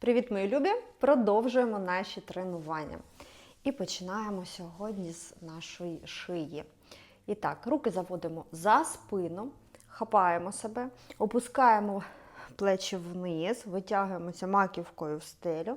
Привіт, мої любі! Продовжуємо наші тренування. І починаємо сьогодні з нашої шиї. І так, руки заводимо за спину, хапаємо себе, опускаємо плечі вниз, витягуємося маківкою в стелю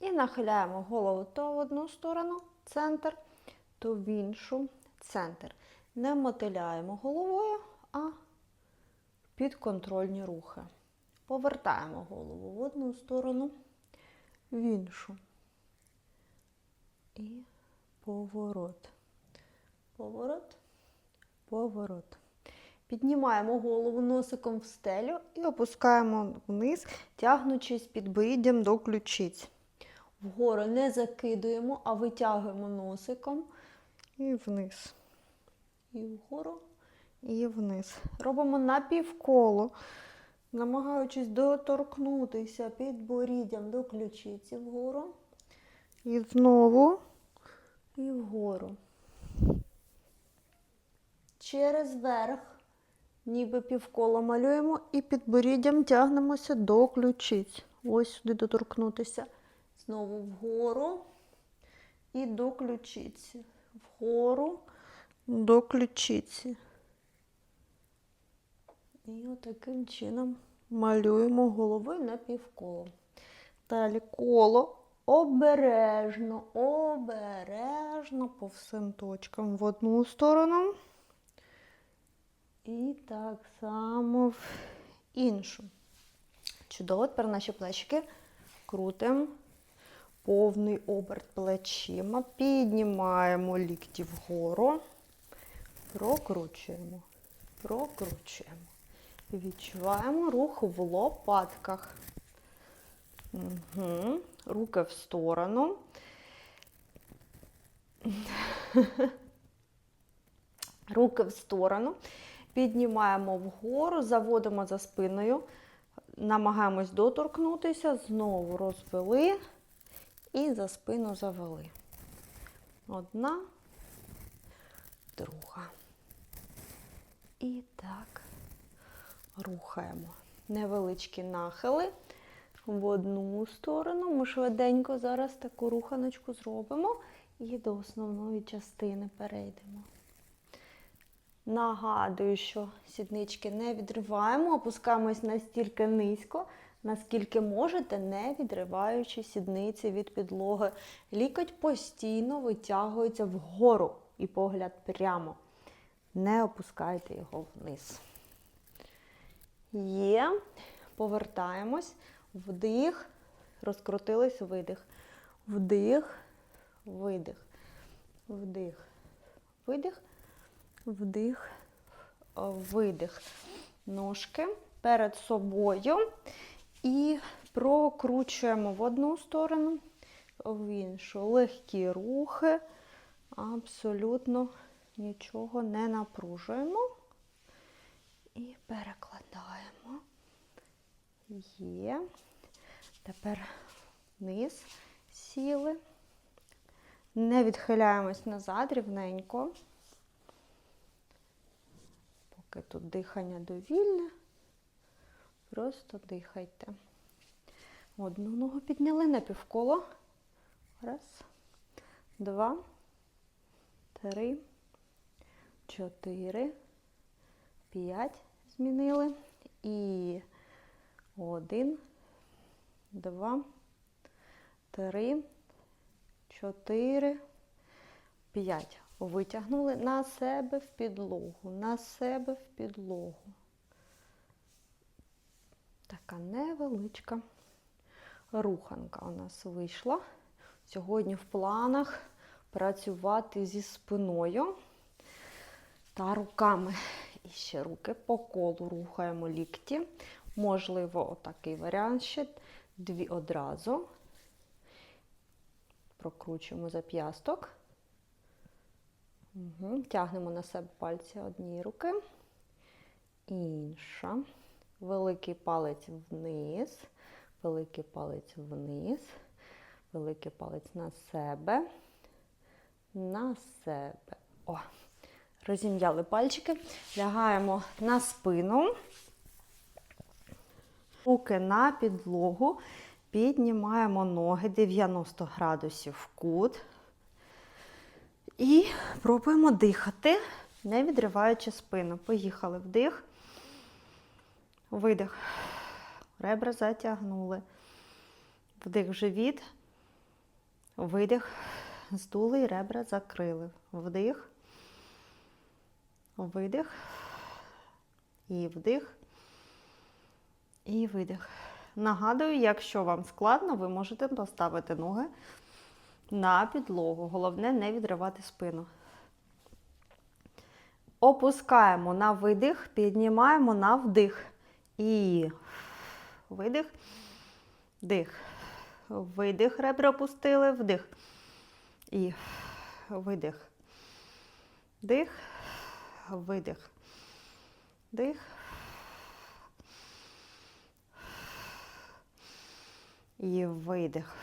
і нахиляємо голову то в одну сторону, центр, то в іншу центр. Не мотиляємо головою, а підконтрольні рухи. Повертаємо голову в одну сторону, в іншу. І поворот. Поворот, поворот. Піднімаємо голову носиком в стелю і опускаємо вниз, тягнучись підборіддям до ключиць. Вгору не закидуємо, а витягуємо носиком і вниз. І вгору, і вниз. Робимо напівколо намагаючись доторкнутися підборіддям до ключиці вгору. І знову і вгору. Через верх, ніби півколо малюємо і підборіддям тягнемося до ключиць. Ось сюди доторкнутися. Знову вгору і до ключиці. Вгору до ключиці. І отаким чином малюємо головою на півколо. Далі коло обережно, обережно по всім точкам в одну сторону. І так само в іншу. Чудово, тепер наші плечики крутимо. Повний оберт плечима, піднімаємо лікті вгору, прокручуємо, прокручуємо. Відчуваємо рух в лопатках. Угу. Руки в сторону. Руки в сторону. Піднімаємо вгору, заводимо за спиною, намагаємось доторкнутися, знову розвели і за спину завели. Одна, друга. І так рухаємо. Невеличкі нахили в одну сторону. Ми швиденько зараз таку руханочку зробимо і до основної частини перейдемо. Нагадую, що сіднички не відриваємо, опускаємось настільки низько, наскільки можете, не відриваючи сідниці від підлоги. Лікоть постійно витягується вгору і погляд прямо. Не опускайте його вниз. Є. Повертаємось. Вдих. Розкрутились, видих. Вдих, видих. Вдих. Видих. Вдих. Видих. Ножки перед собою. І прокручуємо в одну сторону, в іншу. Легкі рухи. Абсолютно нічого не напружуємо. І перекладаємо. Є. Тепер вниз сіли. Не відхиляємось назад рівненько. Поки тут дихання довільне. Просто дихайте. Одну ногу підняли на півколо. Раз, два, три, чотири. 5 змінили. І 1, 2, 3, 4, 5. Витягнули на себе в підлогу, на себе в підлогу. Така невеличка руханка у нас вийшла. Сьогодні в планах працювати зі спиною та руками. І ще руки по колу рухаємо лікті. Можливо, отакий варіант ще. Дві одразу. Прокручуємо зап'ясток. Угу. Тягнемо на себе пальці однієї руки. Інша. Великий палець вниз. Великий палець вниз. Великий палець на себе. На себе. О! Розім'яли пальчики, лягаємо на спину, руки на підлогу Піднімаємо ноги 90 градусів в кут. І пробуємо дихати, не відриваючи спину. Поїхали вдих, видих. Ребра затягнули. Вдих живіт, видих, здули і ребра закрили. Вдих, видих, і вдих, і видих. Нагадую, якщо вам складно, ви можете поставити ноги на підлогу. Головне не відривати спину. Опускаємо на видих, піднімаємо на вдих. І видих, дих. Видих, ребра опустили, вдих. І видих. Дих, видих. Дих. І видих.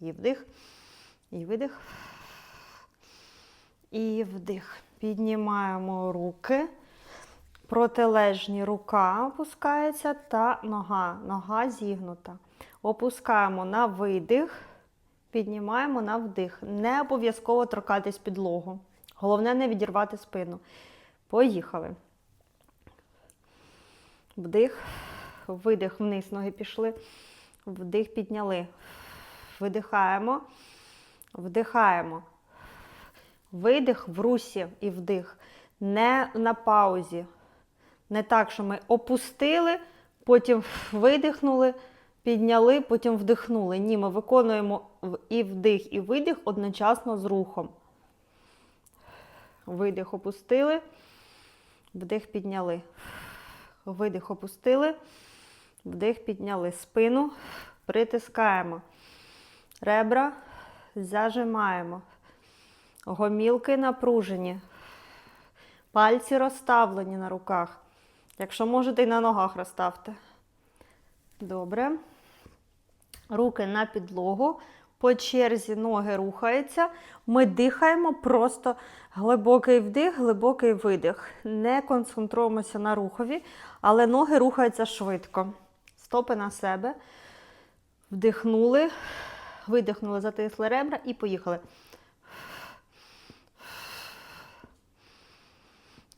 І вдих. І видих. І вдих. Піднімаємо руки. Протилежні рука опускається та нога. Нога зігнута. Опускаємо на видих, піднімаємо на вдих. Не обов'язково торкатись підлогу. Головне не відірвати спину. Поїхали. Вдих, видих вниз, ноги пішли. Вдих підняли. Видихаємо. Вдихаємо. Видих в русі і вдих. Не на паузі. Не так, що ми опустили, потім видихнули, підняли, потім вдихнули. Ні, ми виконуємо і вдих, і видих одночасно з рухом. Видих опустили, вдих підняли. Видих опустили, вдих підняли. Спину притискаємо. Ребра зажимаємо. Гомілки напружені. Пальці розставлені на руках. Якщо можете, і на ногах розставте. Добре. Руки на підлогу. По черзі ноги рухаються. Ми дихаємо просто глибокий вдих, глибокий видих. Не концентруємося на рухові, але ноги рухаються швидко. Стопи на себе. Вдихнули, видихнули, затисли ребра і поїхали.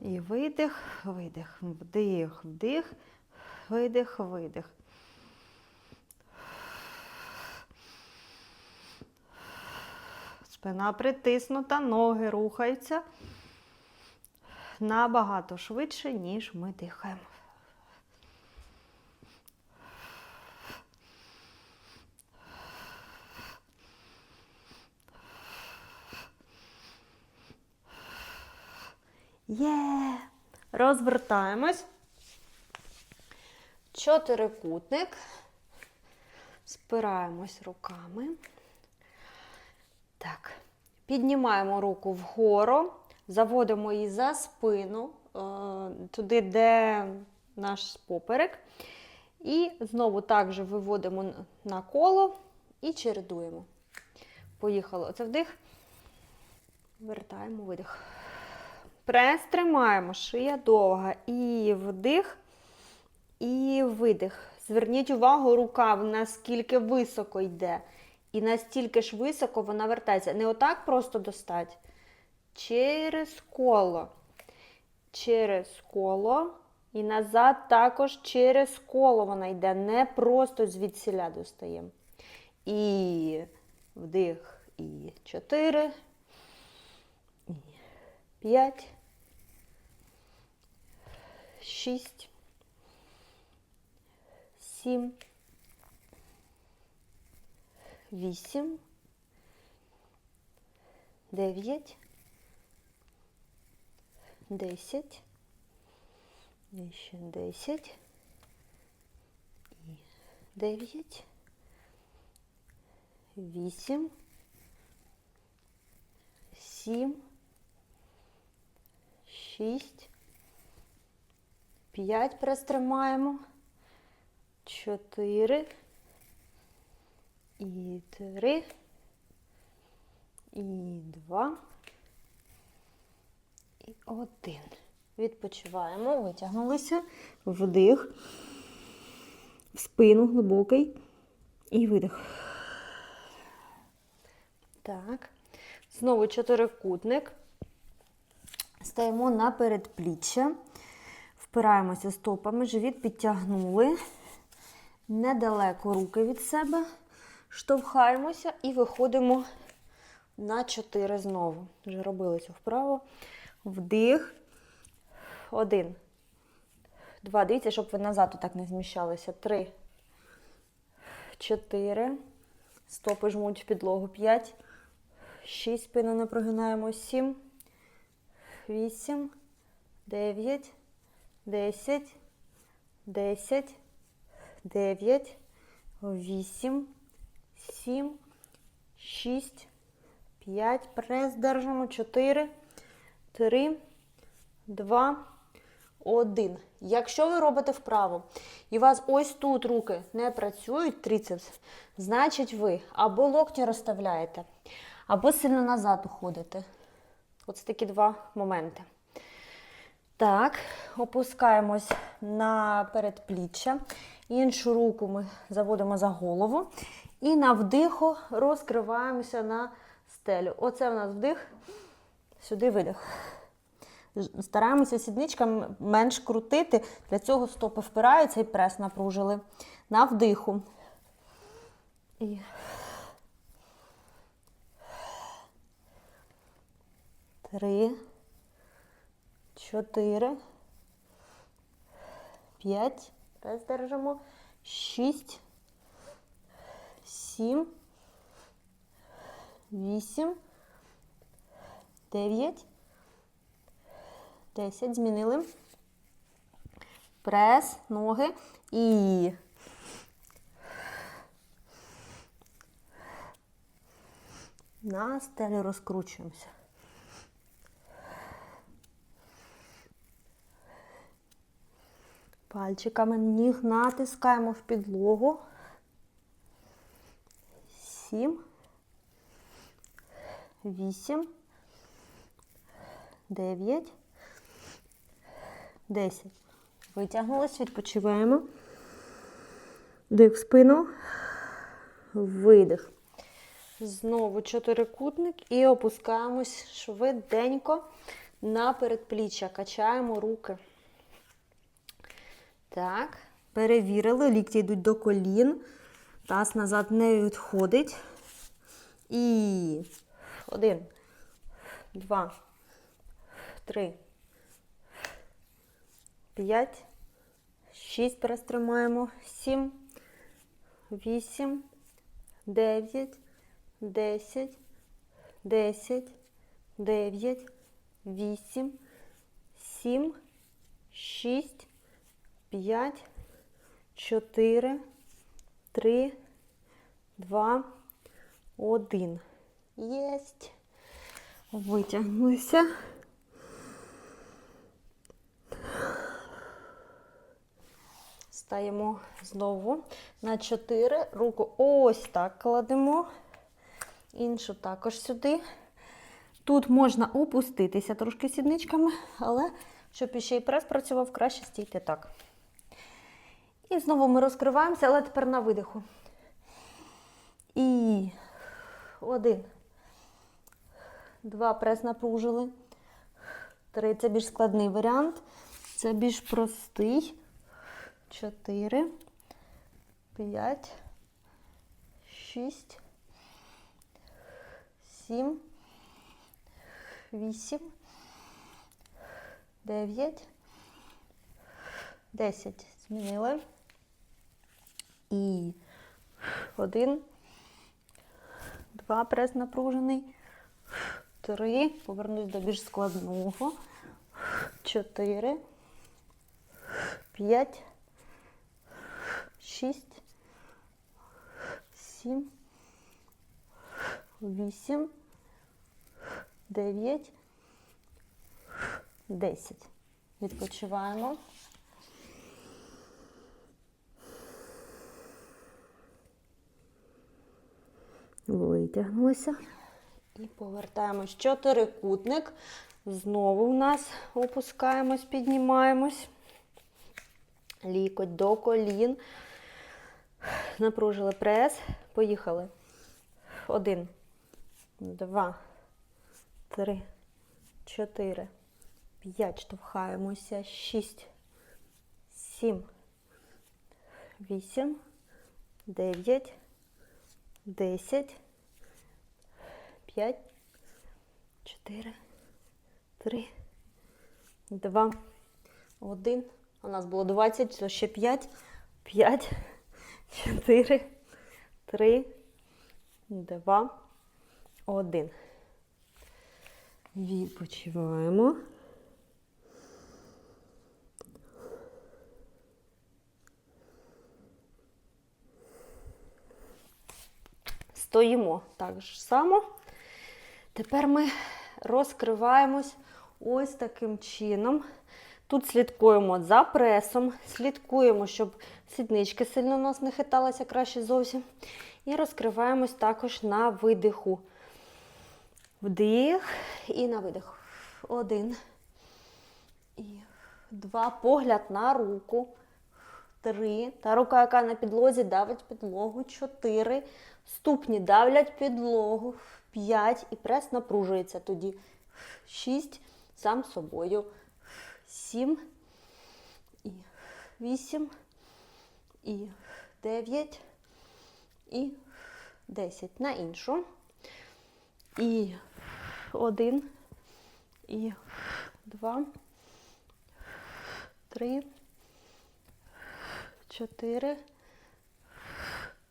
І видих, видих, вдих, вдих, видих, видих. Спина притиснута, ноги рухаються набагато швидше, ніж ми дихаємо. Є! Розвертаємось. Чотирикутник. Спираємось руками. Піднімаємо руку вгору, заводимо її за спину, е, туди, де наш поперек. І знову також виводимо на коло і чередуємо. Поїхали. Оце вдих. Вертаємо видих. Прес тримаємо, шия довга. І вдих, і видих. Зверніть увагу, рука наскільки високо йде. І настільки ж високо вона вертається. Не отак просто достать. Через коло. Через коло. І назад також через коло вона йде. Не просто звідсіля достаємо. І вдих, і чотири. І п'ять. Шість. Сім. Вісім. Дев'ять. Десять. Ще десять. І дев'ять. Вісім. Сім. Шість. П'ять пристримаємо. Чотири. І три. І два. І один. Відпочиваємо, витягнулися. Вдих. В спину глибокий. І видих. Так. Знову чотирикутник. Стаємо на передпліччя. Впираємося стопами, живіт підтягнули. Недалеко руки від себе. Штовхаємося і виходимо на 4 знову. Вже робили цю вправо. Вдих. Один. Два. Дивіться, щоб ви назад так не зміщалися. Три. Чотири. Стопи жмуть в підлогу. П'ять. Шість. Спину не прогинаємо. Сім. Вісім. Дев'ять. Десять. Десять. Дев'ять. Вісім. Сім. Шість. П'ять. Прес держимо. Чотири. Три. Два. Один. Якщо ви робите вправо, і у вас ось тут руки не працюють, трицепс, значить ви або локті розставляєте, або сильно назад уходите. Оце такі два моменти. Так, опускаємось на передпліччя. Іншу руку ми заводимо за голову. І на вдиху розкриваємося на стелю. Оце у нас вдих, сюди видих. Стараємося сідничками менш крутити. Для цього стопи впираються і прес напружили. На вдиху. І... Три. Чотири. П'ять. Прес держимо. Шість. Сім. Вісім. Дев'ять. 10. Змінили. Прес, ноги і. На стелі розкручуємося. Пальчиками ніг натискаємо в підлогу. Сім. Вісім. Дев'ять. 10. Витягнулись, відпочиваємо. Дих в спину. Видих. Знову чотирикутник і опускаємось швиденько на передпліччя. Качаємо руки. Так. Перевірили. Лікті йдуть до колін. Таз назад не відходить. І один, два, три. 5, 6 перестримаємо, 7, 8, 9, 10, 10, 9, 8, 7, 6, 5, 4, 3, 2, 1. Єсть. Витягнулися. Стаємо знову на 4. Руку ось так кладемо. Іншу також сюди. Тут можна опуститися трошки сідничками, але щоб іще й прес працював, краще стійте так. І знову ми розкриваємося, але тепер на видиху. І один. Два прес напружили. Три це більш складний варіант. Це більш простий. 4, 5, 6, 7, 8, 9, 10. Змінили. І один, два прес напружений. Три. Повернусь до більш складного. Чотири. П'ять. 6, 7, 8, 9, 10. Відпочиваємо. Витягнулися. І повертаємось. Чотирикутник. Знову в нас опускаємось, піднімаємось. Лікоть до колін. Напружили прес. Поїхали. Один, два, три, чотири, п'ять. Штовхаємося. Шість, сім, вісім, дев'ять, десять, п'ять, чотири, три, два, один. У нас було 20, то ще 5, 5, 4, 3, 2, 1. Відпочиваємо. Стоїмо так ж само. Тепер ми розкриваємось ось таким чином. Тут слідкуємо за пресом, слідкуємо, щоб сіднички сильно у нас не хиталися краще зовсім. І розкриваємось також на видиху. Вдих і на видих. Один. І два. Погляд на руку. Три. Та рука, яка на підлозі, давить підлогу. Чотири. Ступні давлять підлогу. П'ять. І прес напружується тоді. Шість. Сам собою. Сім. І вісім. І дев'ять. І десять. На іншу. І один. І два. Три. Чотири.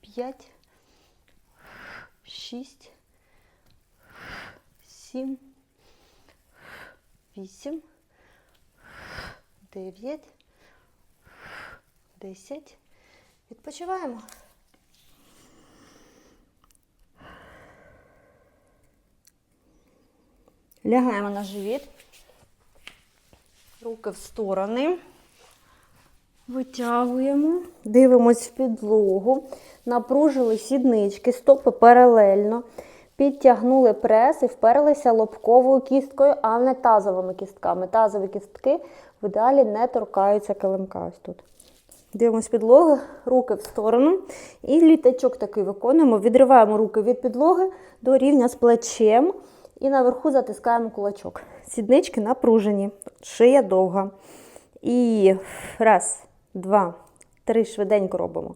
П'ять. Шість. Сім. Вісім. Дев'ять. Десять. Відпочиваємо. Лягаємо на живіт. Руки в сторони. Витягуємо, дивимось в підлогу, напружили сіднички, стопи паралельно, підтягнули прес і вперлися лобковою кісткою, а не тазовими кістками. Тазові кістки в ідеалі не торкаються килимка. Ось тут. Дивимось підлоги, руки в сторону. І літачок такий виконуємо. Відриваємо руки від підлоги до рівня з плечем. І наверху затискаємо кулачок. Сіднички напружені, шия довга. І раз, два, три. Швиденько робимо.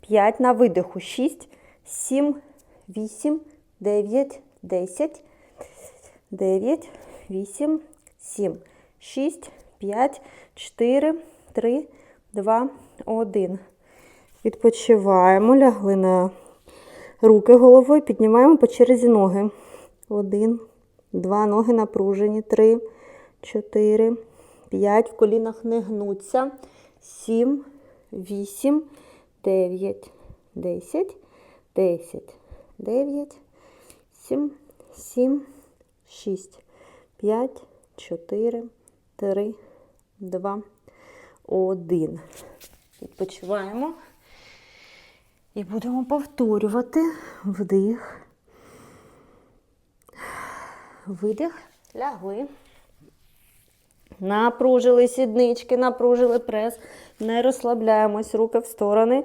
П'ять. На видиху. Шість, сім, вісім, дев'ять, десять, дев'ять, вісім, сім, шість, п'ять, чотири, три, два, один. Відпочиваємо, лягли на руки головою, піднімаємо по черзі ноги. Один, два, ноги напружені. Три, чотири, п'ять. В колінах не гнуться. Сім, вісім, дев'ять, десять, десять, дев'ять, сім, сім, шість, п'ять, чотири, три, два, один. Відпочиваємо. І будемо повторювати вдих. Видих, лягли. Напружили сіднички, напружили прес. Не розслабляємось, руки в сторони.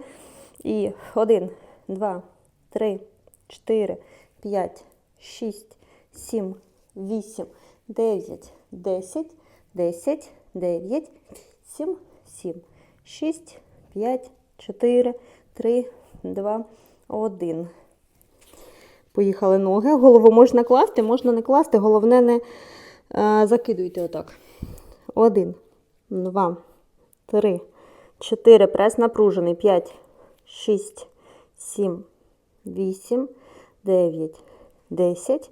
І один, два, три, чотири, п'ять, шість, сім, вісім, дев'ять, десять, десять, дев'ять, сім, сім, шість, п'ять, чотири, три, два, один. Поїхали ноги. Голову можна класти, можна не класти. Головне, не е, закидуйте отак. Один, два, три, чотири. Прес напружений. П'ять, шість, сім, вісім, дев'ять, десять,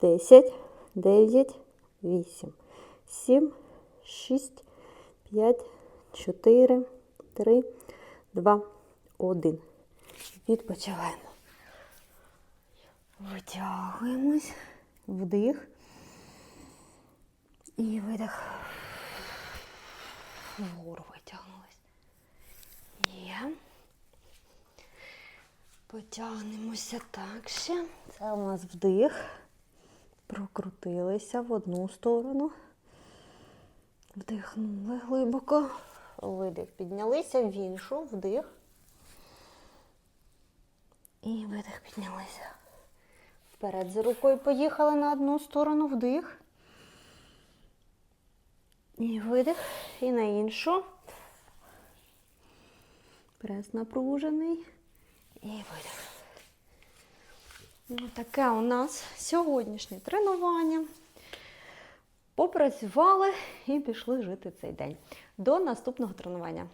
десять, дев'ять, вісім, сім, шість, п'ять, чотири, три, два, один. Відпочиваємо. Витягуємось, вдих. І видих. Вгору витягнулись. Є. Потягнемося так ще. Це у нас вдих. Прокрутилися в одну сторону. Вдихнули глибоко. Видих. Піднялися в іншу, вдих. І видих піднялися. Вперед за рукою поїхали на одну сторону вдих. І видих. І на іншу. Прес напружений. І видих. Ну, таке у нас сьогоднішнє тренування. Попрацювали і пішли жити цей день. До наступного тренування.